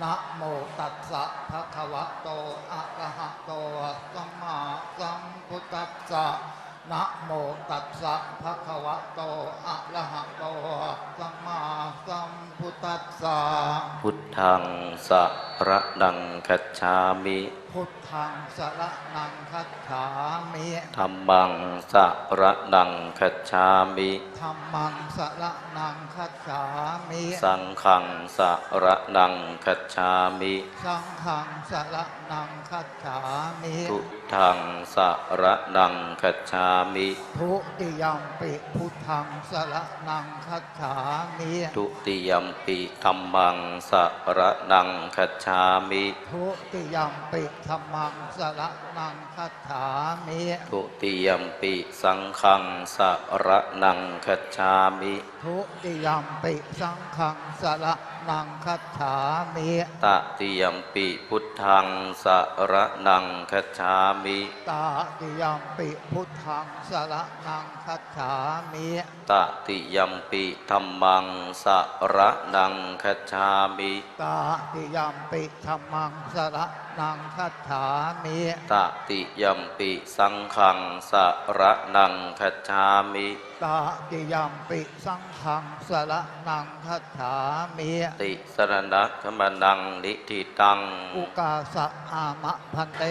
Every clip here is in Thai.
นะโมตัสสะภะคะวะโต อะระหะโต สัมมาสัมพุทธัสสะนะโมตัสสะภะคะวะโต อะระหะโต สัมมาสัมพุทธัสสะ พุทธังสะระดังคัจฉามิ พุทธังสระนังคัจฉามิธัมมังสะระดังคัจฉามิธัมมังสระนังคัจฉามิสังฆังสะระดังคัจฉามิสังฆังสระนังคัจฉามิทุทังสะระดังคัจฉามิทุติยัมปิพุทธังสระนังคัจฉามิทุติยมปิธัมมังสะระดังคัจฉามิทุติยัมปิธัมมังสระนังคัจฉามิทุติยมปิสังฆังสะระนังคัจฉามิทุติยัมปิสังฆังสระนังคัจฉามิตติยมปิพุทธังสะระนังคัจฉามิตาติยัมปิพุทธังสระนังคัจฉามิตติยมปิธัมมังสะระนังคัจฉามิตาติยัมปิธัมมังสระนังคัจฉามิตติยมปิสังฆังสะระนังคัจฉามิตาติยัมปิสังฆังสระนังคัจฉามิติสรณะขมนังนิทิตังอุกาสะอามะพันเต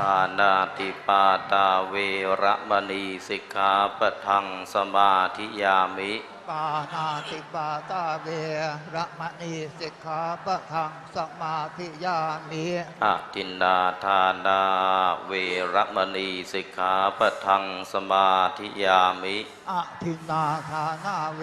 ปานาติปาตาเวระมณีสิกขาปะทังสมาธิยามิ ปานาติปาตาเวระมณีสิกขาปะทังสมาธิยามิอะตินนาทานาเวระมณีสิกขาปะทังสมาธิยามิอะทินนาทานาเว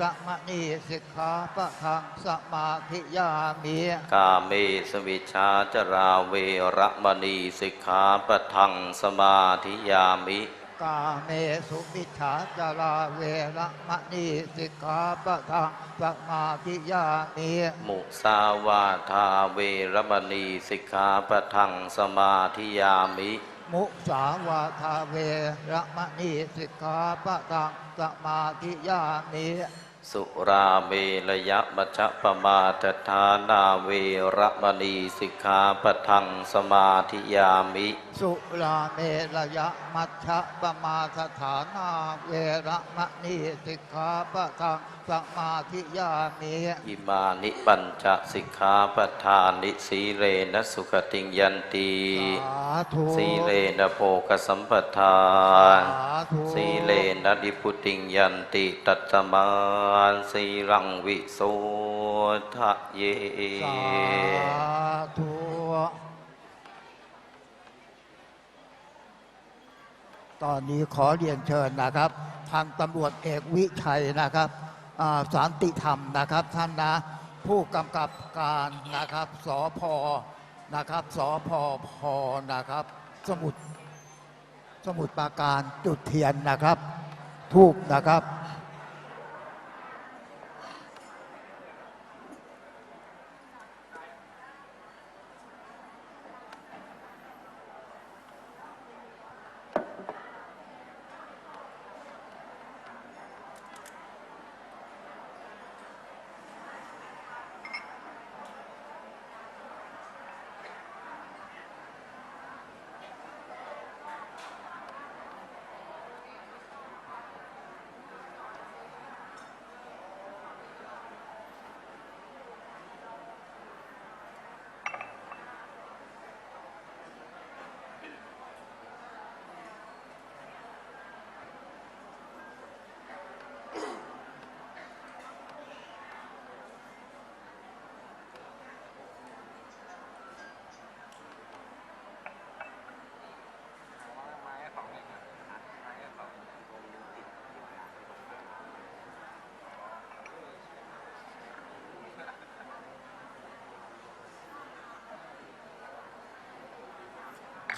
ระมณีสิกขาปะทังสมาธิยามิกาเมสวิชชาจราเวระมณีสิกขาปะทังสมาธิยามิ กาเมสุมิชฌาจาราเวระมณีสิกขาปะทังสมาธิยามิ มุสาวาทาเวระมณีสิกขาปะทังสมาธิยามิมุสาวาทาเวระมณีสิกขาปะทังสมาธิยามิสุราเมรย มัชฌปมาทฐานาเวระมณีสิกขาปทังสมาธิยามิ สุลาเมรยมัชฌะปมาสถานาเวรมณีสิกขาปทัง สมาธิยามิอิมานิปัญจสิกขาปทานิสีเรนะสุขติงยันตีสาธุสีเลนะโภกสัมปทาสาธุสีเลนะดิพุติงยันติตัตตมานสีรังวิโสทะเยสาธุตอนนี้ขอเรียนเชิญนะครับ ทางตำรวจเอกวิชัยนะครับอ่า สันติธรรมนะครับท่านนะผู้กำกับการนะครับสอพนะครับสอพอพอนะครับ สมุดสมุดปราการจุดเทียนนะครับทูบนะครับ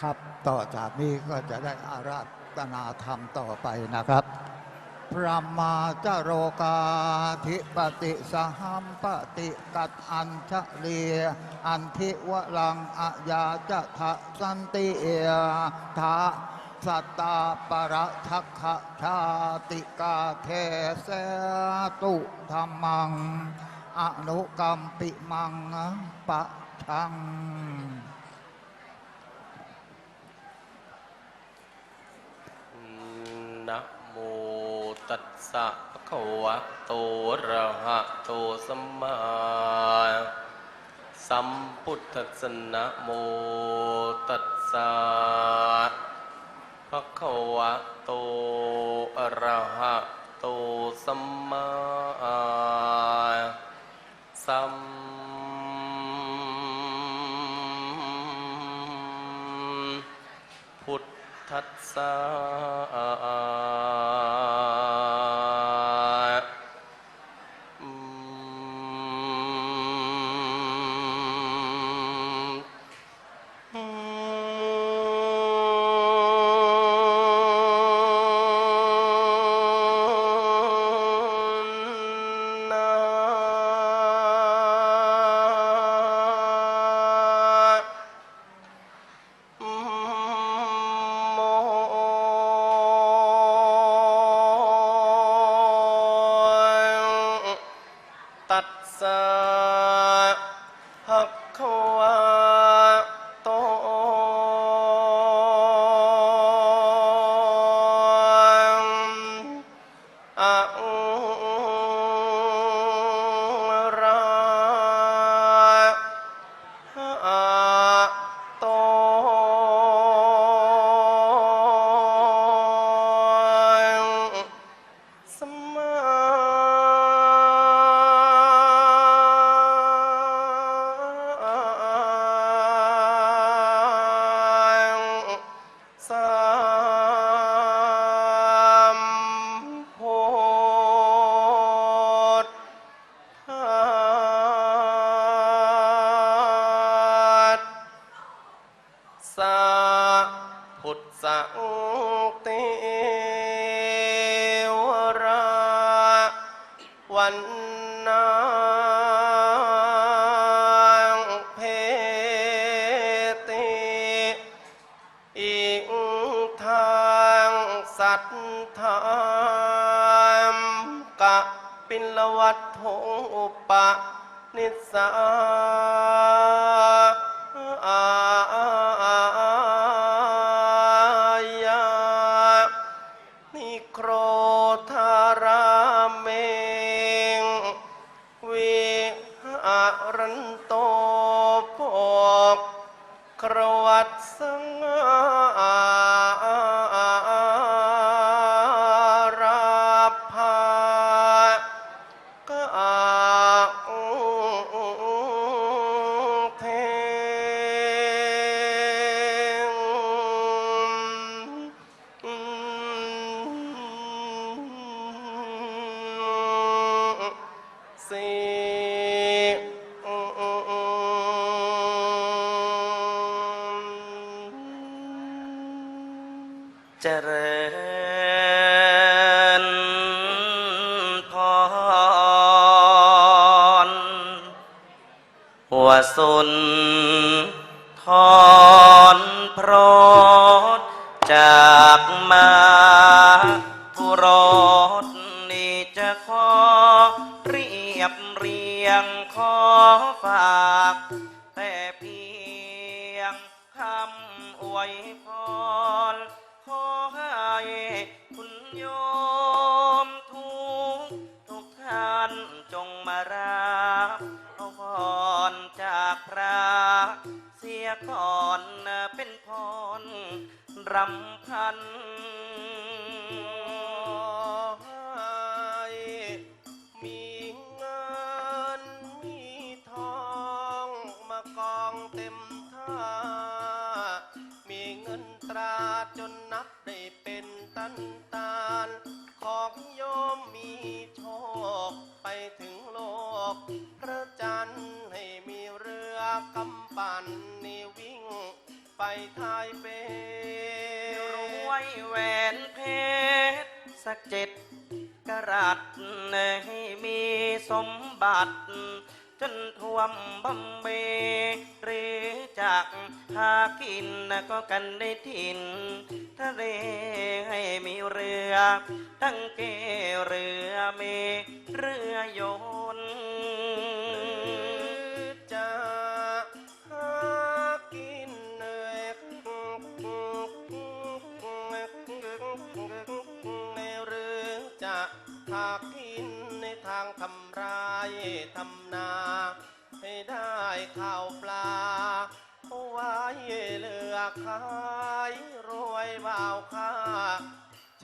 ครับ ต่อจากนี้ก็จะได้อาราธนาธรรมต่อไปนะครับ พระมาจโรกาธิปติสหัมปติกัดอัญชเลียอันทิวลังอายาจะทะสันติเอทะสัตตาปรัทักขชาติกาเทเสตุธรรมัง อนุกรรมปิมังปะชัง นะโม ตัสสะภะคะวะโตอะระหะโตสัมมาสัมพุทธัสสะนะโมตัสสะภะคะวะโตอะระหะโตสัมมาสัมพุทธัสสะ ตัสสะภะคะวะโตอะระหะโตสัมมา วันนาเพติอิงทางสัทธามกะปิลวัตโถอุปะนิสสาอายานิโคร วสุนทร เสียก่อนเป็นพรรำพันมีเงินมีทองมากองเต็มท่า มีเงินตราจนนับได้เป็นตันตาล ของโยมมีโชคไปถึงโลก พระจันทร์ให้มีเรือกำปั่นนี่วิ่ง ไปทายเปรวยแหวนเพชรสักเจ็ดกะรัตให้มีสมบัติ จนท่วมบำเบหรือจากหากินก็กันได้ถิ่นทะเลให้มีเรือ ตั้งเกเรือเมเรือยนต์ หากินในทางทำไรทำนา ให้ได้ข้าวปลาเอาไว้เลือขายรวยบ่าวค่า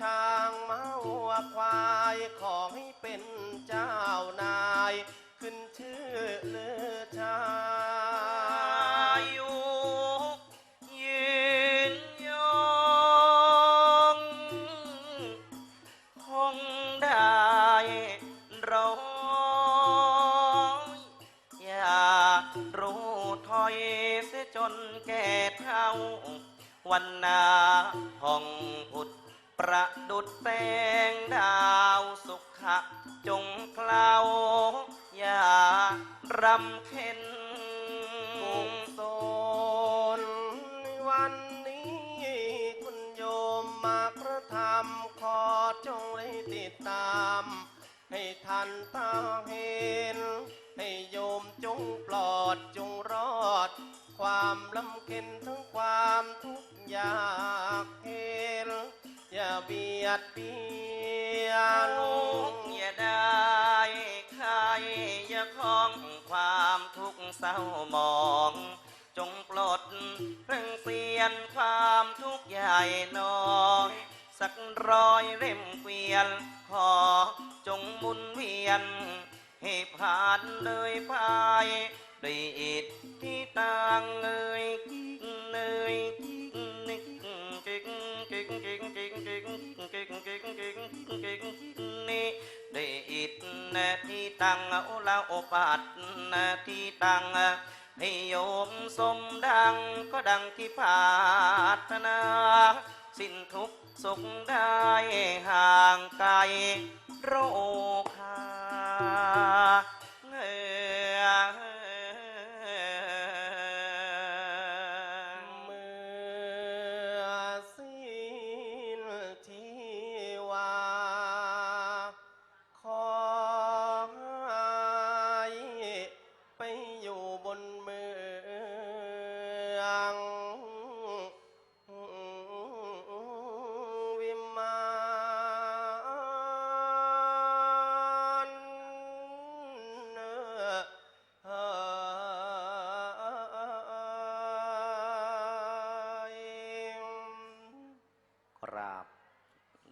ช้างม้าวัวควายขอใเคลาอย่ารำเค็นมุงโซนวันนี้คุณโยมมากระทำขอจงได้ติดตาม ให้ทันตาเห็น ให้โยมจงปลอดจงรอด ความลำเค็นทั้งความทุกข์ยากเห็นอย่าเบียดเบียน คล้องความทุกข์เศร้ามอง จงปลดเรื่องเสียนความทุกข์ใหญ่น้อยสักร้อยเล่มเกวียน ขอจงมุนเวียน ให้ผ่านเลยไปด้วยอิทธิต่างเอ่ยกิ๊กเนยกิ๊กนิกกิ๊กกิ๊กกิ๊กกิ๊กกิ๊กกิ๊กกิ๊กกิ๊กกิ๊กนี่ด้วยอิทธิ ตังอุลาโอปัตที่ตังให้โยมสมดังก็ดังที่ปารถนา สิ้นทุกสุขได้ห่างไกลโรคา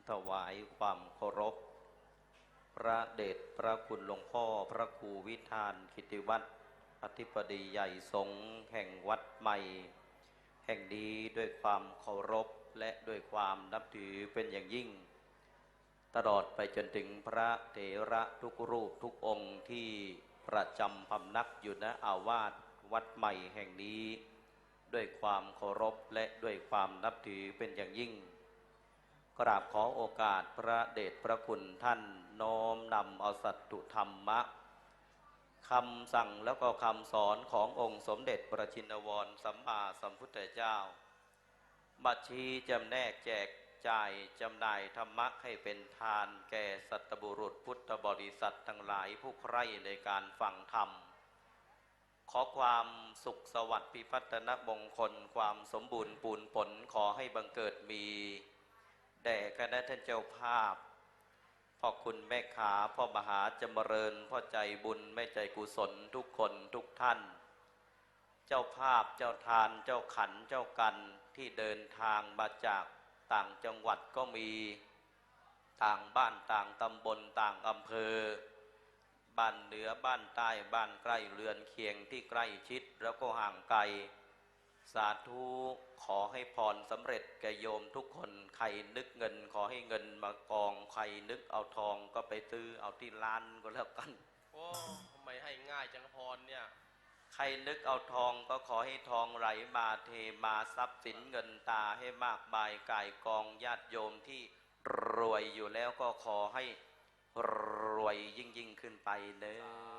ถวายความเคารพ พระเดชพระคุณหลวงพ่อพระครูวิธานกิติวัตรอธิปดีใหญ่สงฆ์แห่งวัดใหม่ แห่งนี้ด้วยความเคารพและด้วยความนับถือเป็นอย่างยิ่ง ตลอดไปจนถึงพระเถระทุกรูปทุกองค์ที่ประจำพำนักอยู่ณอาวาสวัดใหม่แห่งนี้ ด้วยความเคารพและด้วยความนับถือเป็นอย่างยิ่ง กราบขอโอกาสพระเดชพระคุณท่านน้มนำเอาสัตตุธรรมะคำสั่งแล้วก็คำสอนขององค์สมเด็จพระชินวรสัมมาสัมพุทธเจ้า บัชีจำแนกแจกจ่ายจำหน่ายธรรมะให้เป็นทานแก่สัตบุรุษพุทธบริษัททั้งหลายผู้ใคร่ในการฟังธรรม ขอความสุขสวัสดิ์พิพัฒนมงคลความสมบูรณ์ปูนผลขอให้บังเกิดมี แด่คณะท่านเจ้าภาพพ่อคุณแม่ขาพ่อมหาจำเริญพ่อใจบุญแม่ใจกุศลทุกคนทุกท่าน เจ้าภาพเจ้าทานเจ้าขันเจ้ากันที่เดินทางมาจากต่างจังหวัดก็มีต่างบ้านต่างตำบลต่างอำเภอ บ้านเหนือบ้านใต้บ้านใกล้เรือนเคียงที่ใกล้ชิดแล้วก็ห่างไกล สาธุขอให้พรสำเร็จแกโยมทุกคนใครนึกเงิน ขอให้เงินมากองใครนึกเอาทองก็ไปซื้อเอาที่ร้านก็แล้วกันโอ้ทำไมให้ง่ายจังพรเนี่ยใครนึกเอาทองก็ขอให้ทองไหลมาเทมาทรัพย์สินเงินตาให้มากบายกายกองญาติโยมที่รวยอยู่แล้วก็ขอให้รวยยิ่งยิ่งขึ้นไปเนอ